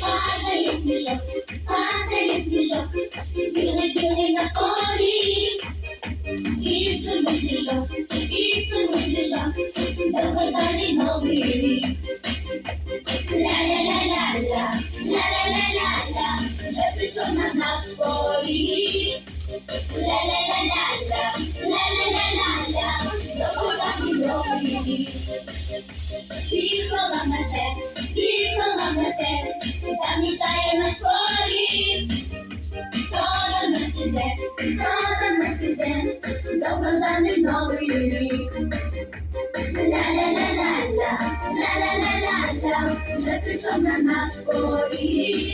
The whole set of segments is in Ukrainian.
Падає сніжок, падає сніжок, білий білий на порі. І сніжок, і сніжок, довгожданий новий рік. Прийшов на наш поріг. Ля-ля-ля-ля-ля, ля-ля-ля-ля-ля, довгожданий новий рік. Піхола мете, піхола мете, замітає наш поріг. Хто до нас іде, хто до нас іде, довгожданий новий рік. Ля-ля-ля-ля-ля, ля-ля-ля-ля-ля, вже прийшов на наш поріг.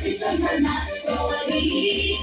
прийшов на наш поріг.